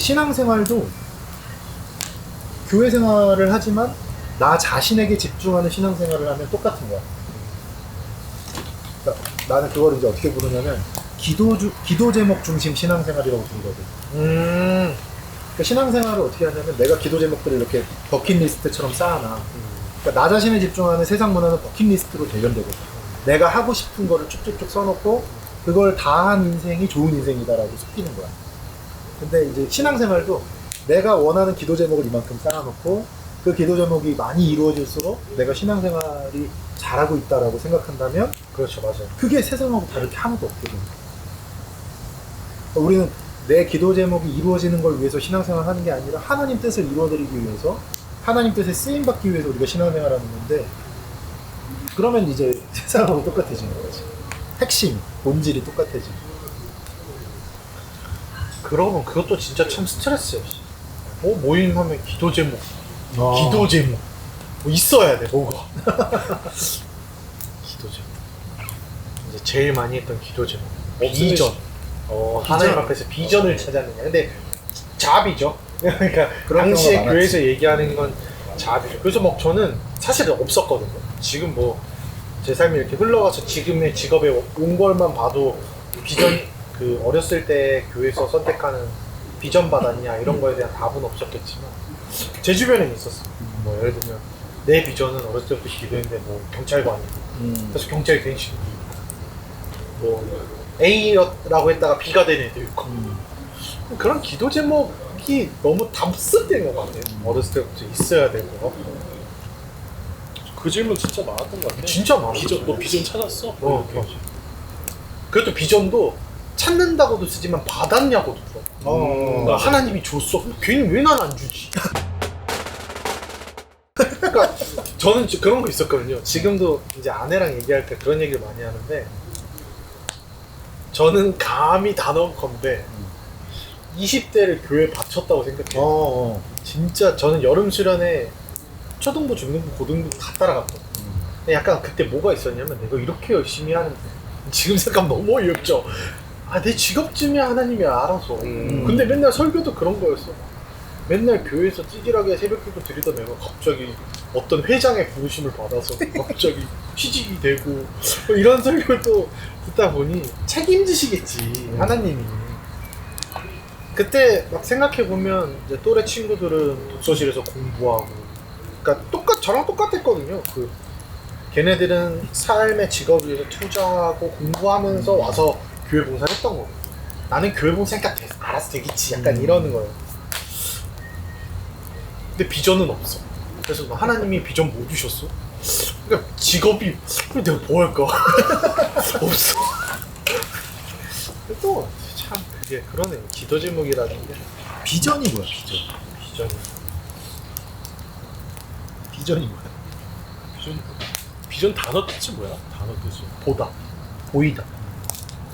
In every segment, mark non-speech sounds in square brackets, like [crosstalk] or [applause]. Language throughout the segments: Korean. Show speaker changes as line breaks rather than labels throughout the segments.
신앙생활도 교회 생활을 하지만 나 자신에게 집중하는 신앙생활을 하면 똑같은 거야. 그러니까 나는 그걸 이제 어떻게 부르냐면 기도 주, 기도 제목 중심 신앙생활이라고 부르거든.
음.
그러니까 신앙생활을 어떻게 하냐면 내가 기도 제목들을 이렇게 버킷리스트처럼 쌓아놔. 그러니까 나 자신에 집중하는 세상 문화는 버킷리스트로 대변되거든. 내가 하고 싶은 거를 쭉쭉쭉 써놓고 그걸 다 한 인생이 좋은 인생이다라고 속이는 거야. 근데 이제 신앙생활도 내가 원하는 기도 제목을 이만큼 쌓아놓고 그 기도 제목이 많이 이루어질수록 내가 신앙생활이 잘하고 있다라고 생각한다면
그렇죠, 맞아요.
그게 세상하고 다를 게 하나도 없거든. 그러니까 우리는 내 기도 제목이 이루어지는 걸 위해서 신앙생활 하는 게 아니라 하나님 뜻을 이루어드리기 위해서 하나님 뜻에 쓰임 받기 위해서 우리가 신앙생활 하는 건데 그러면 이제 [laughs] 세상하고 똑같아지는 거지. 핵심, 본질이 똑같아지는.
그러고 보면 그것도 진짜 참 스트레스예요. 씨. 뭐 모임 하면 기도 제목,
어.
기도 제목 뭐 있어야 돼 뭐가. [laughs] 기도 제목. 이제 제일 많이 했던 기도 제목. 비전. 어. 하나님 앞에서 비전을 찾았느냐. 근데 잡이죠. [laughs] 그러니까
그런
당시에
경우가
교회에서 얘기하는 건 잡이죠. 그래서 막 저는 사실 없었거든요. 지금 뭐 제 삶이 이렇게 흘러가서 지금의 직업에 온 걸만 봐도 비전 그 어렸을 때 교회에서 선택하는 비전 받았냐 이런 거에 대한 답은 없었겠지만 제 주변에는 있었어요. 뭐 예를 들면 내 비전은 어렸을 때부터 기도했는데 뭐 경찰관이고
음.
그래서 경찰이 된 친구 뭐 A라고 했다가 B가 된 애도 있고
음.
그런 기도 제목이 너무 답습된 것 같아요. 어렸을 때부터 있어야 되고
그 질문 진짜 많았던 것 같아.
진짜 많아.
비전, 너 비전 찾았어?
어. 맞아. 그것도 비전도 찾는다고도 쓰지만 받았냐고도 물어.
어.
나 하나님이 줬어. 괜히 왜난 안 주지? 그러니까 저는 지- 그런 거 있었거든요. 지금도 이제 아내랑 얘기할 때 그런 얘기를 많이 하는데 저는 감히 단언컨대 20대를 교회에 바쳤다고 생각해요.
어, 어.
진짜 저는 여름 수련회 초등부, 중등부, 고등부 다 따라갔거든요. 근데 약간 그때 뭐가 있었냐면 내가 이렇게 열심히 하는데 지금 생각하면 너무 어이없죠. 아 내 직업쯤이야 하나님이 알아서.
음.
근데 맨날 설교도 그런 거였어. 맨날 교회에서 찌질하게 새벽 기도 드리던 애가 갑자기 어떤 회장의 부르심을 받아서 갑자기 [laughs] 취직이 되고 뭐 이런 설교를 또 듣다 보니 책임지시겠지 하나님이. 그때 막 생각해 보면 이제 또래 친구들은 독서실에서 공부하고, 그러니까 똑같 저랑 똑같았거든요. 그 걔네들은 삶의 직업을 위해서 투자하고 공부하면서 와서 교회 봉사했던 거고, 나는 교회 봉사니까 돼, 알아서 되겠지. 약간
음.
이러는 거예요. 근데 비전은 없어. 그래서 뭐 하나님이 비전 뭐 주셨어? 그러니까 직업이 그럼 내가 뭐 할까? [laughs] 없어. 또 참 그게 그러네요. 기도 제목이라는 게
비전이 뭐야, 비전?
비전.
비전이 뭐야?
비전, 비전 단어 뜻이 뭐야? 단어 뜻이.
보다, 보이다.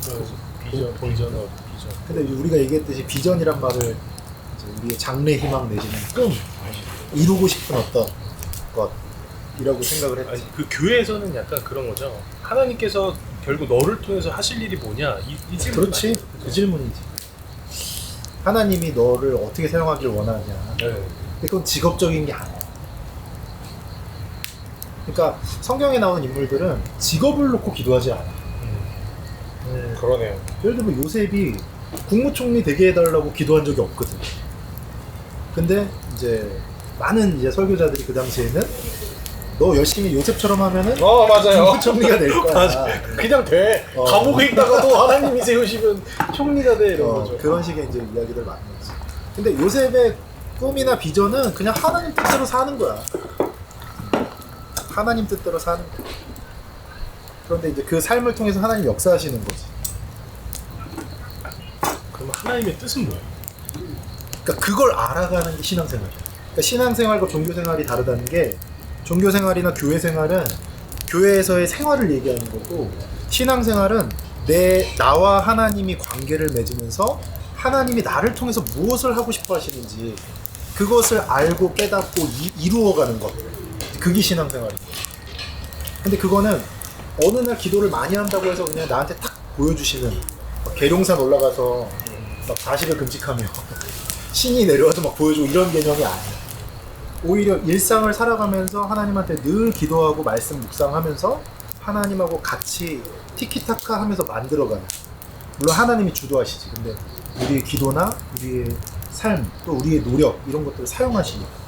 그래서 비전, 비전어, 비전.
근데 우리가 얘기했듯이 비전이란 말을 이제 우리의 장래 희망 내지는 꿈 이루고 싶은 어떤 것이라고 생각을 했지.
아니, 그 교회에서는 약간 그런 거죠. 하나님께서 결국 너를 통해서 하실 일이 뭐냐? 이, 이 질문
그렇지, 그 질문이지. 하나님이 너를 어떻게 사용하길 원하냐.
네.
근데 그건 직업적인 게 아니야. 그러니까 성경에 나오는 인물들은 직업을 놓고 기도하지 않아.
음, 그러네요.
예를 들면 요셉이 국무총리 되게 해달라고 기도한 적이 없거든. 근데 이제 많은 이제 설교자들이 그 당시에는 너 열심히 요셉처럼 하면은
어 맞아요.
국무총리가 될 거야.
맞아. 그냥 돼.
어.
감옥에 있다가도 하나님이 세우시면 총리가 돼 이런
어,
거죠.
그런 식의 이제 이야기들 많이 했지. 근데 요셉의 꿈이나 비전은 그냥 하나님 뜻대로 사는 거야. 하나님 뜻대로 사는 거야. 그런데 이제 그 삶을 통해서 하나님 역사하시는 거지.
그러면 하나님의 뜻은 뭐야?
그러니까 그걸 알아가는 게 신앙생활이야. 그러니까 신앙생활과 종교생활이 다르다는 게 종교생활이나 교회생활은 교회에서의 생활을 얘기하는 거고 신앙생활은 내 나와 하나님이 관계를 맺으면서 하나님이 나를 통해서 무엇을 하고 싶어 하시는지 그것을 알고 깨닫고 이, 이루어가는 것. 그게 신앙생활이야. 근데 그거는 어느 날 기도를 많이 한다고 해서 그냥 나한테 탁 보여주시는 막 계룡산 올라가서 막 40일 금식하며 [laughs] 신이 내려와서 막 보여주고 이런 개념이 아니에요. 오히려 일상을 살아가면서 하나님한테 늘 기도하고 말씀 묵상하면서 하나님하고 같이 티키타카 하면서 만들어가는. 물론 하나님이 주도하시지. 근데 우리의 기도나 우리의 삶, 또 우리의 노력 이런 것들을 사용하시니까.